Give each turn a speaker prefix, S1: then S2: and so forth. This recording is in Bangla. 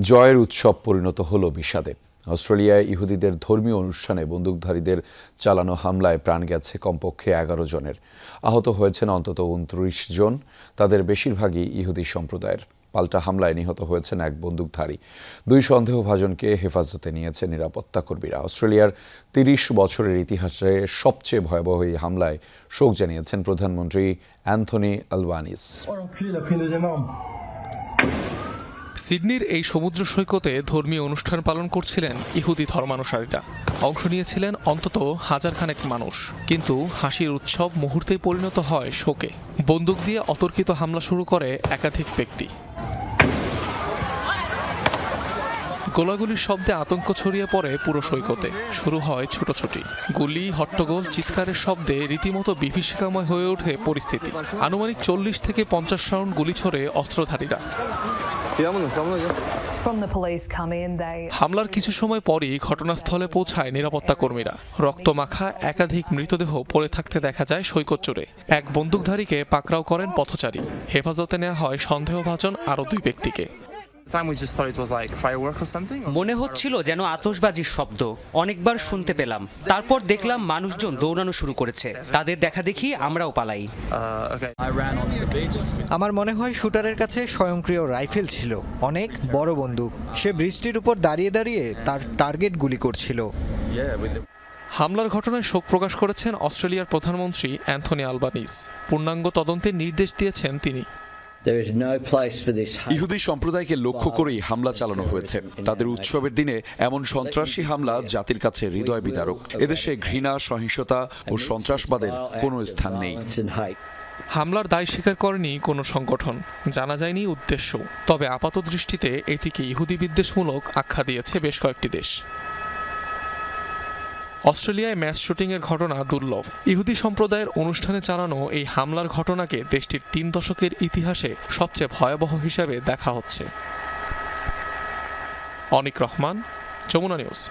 S1: জয়ের উৎসব পরিণত হলো বিষাদে। অস্ট্রেলিয়ায় ইহুদিদের ধর্মীয় অনুষ্ঠানে বন্দুকধারীদের চালানো হামলায় প্রাণ গেছে কমপক্ষে এগারো জনের। আহত হয়েছেন অন্তত উনত্রিশ জন। তাদের বেশিরভাগই ইহুদি সম্প্রদায়ের। পাল্টা হামলায় নিহত হয়েছেন এক বন্দুকধারী। দুই সন্দেহভাজনকে হেফাজতে নিয়েছে নিরাপত্তা কর্মীরা। অস্ট্রেলিয়ার তিরিশ বছরের ইতিহাসে সবচেয়ে ভয়াবহ এই হামলায় শোক জানিয়েছেন প্রধানমন্ত্রী অ্যান্থনি আলবানিস।
S2: সিডনির এই সমুদ্র সৈকতে ধর্মীয় অনুষ্ঠান পালন করছিলেন ইহুদি ধর্মানুসারীরা। অংশ নিয়েছিলেন অন্তত হাজার খানেক মানুষ। কিন্তু হাসির উৎসব মুহূর্তেই পরিণত হয় শোকে। বন্দুক দিয়ে অতর্কিত হামলা শুরু করে একাধিক ব্যক্তি। গোলাগুলির শব্দে আতঙ্ক ছড়িয়ে পড়ে পুরো সৈকতে। শুরু হয় ছুটোছুটি। গুলি, হট্টগোল, চিৎকারের শব্দে রীতিমতো বিভীষিকাময় হয়ে ওঠে পরিস্থিতি। আনুমানিক চল্লিশ থেকে পঞ্চাশ রাউন্ড গুলি ছড়ে অস্ত্রধারীরা। হামলার কিছু সময় পরই ঘটনাস্থলে পৌঁছায় নিরাপত্তা কর্মীরা। রক্তমাখা একাধিক মৃতদেহ পড়ে থাকতে দেখা যায় সৈকত চোরে এক বন্দুকধারীকে পাকরাও করেন পথচারী। হেফাজতে নেওয়া হয় সন্দেহভাজন আরও দুই ব্যক্তিকে।
S3: মনে হচ্ছিল যেন আতশবাজির শব্দ। অনেকবার শুনতে পেলাম। তারপর দেখলাম মানুষজন দৌড়ানো শুরু করেছে। তাদের দেখা দেখি আমরাও পালাই।
S4: Uh,
S5: আমার মনে হয় শুটারের কাছে স্বয়ংক্রিয় রাইফেল ছিল। অনেক বড় বন্দুক। সে বৃষ্টির উপর দাঁড়িয়ে দাঁড়িয়ে তার টার্গেট গুলি করছিল।
S2: হামলার ঘটনায় শোক প্রকাশ করেছেন অস্ট্রেলিয়ার প্রধানমন্ত্রী অ্যান্থনি আলবানিস। পূর্ণাঙ্গ তদন্তের নির্দেশ দিয়েছেন তিনি।
S6: There is no place for this hate.
S7: ইহুদি সম্প্রদায়কে লক্ষ্য করেই হামলা চালানো হয়েছে। তাদের উৎসবের দিনে এমন সন্ত্রাসী হামলা জাতির কাছে হৃদয় বিদারক। এদেশে ঘৃণা সহিংসতা ও সন্ত্রাসবাদের কোনো স্থান নেই.
S2: হামলার দায় স্বীকার করেনি কোনো সংগঠন। জানা যায়নি উদ্দেশ্য। তবে আপাত দৃষ্টিতে এটিকে ইহুদি বিদ্বেষমূলক আখ্যা দিয়েছে বেশ কয়েকটি দেশ। অস্ট্রেলিয়ায় ম্যাচ শুটিংয়ের ঘটনা দুর্লভ। ইহুদি সম্প্রদায়ের অনুষ্ঠানে চালানো এই হামলার ঘটনাকে দেশটির তিন দশকের ইতিহাসে সবচেয়ে ভয়াবহ হিসাবে দেখা হচ্ছে। অনিক রহমান, যমুনা নিউজ।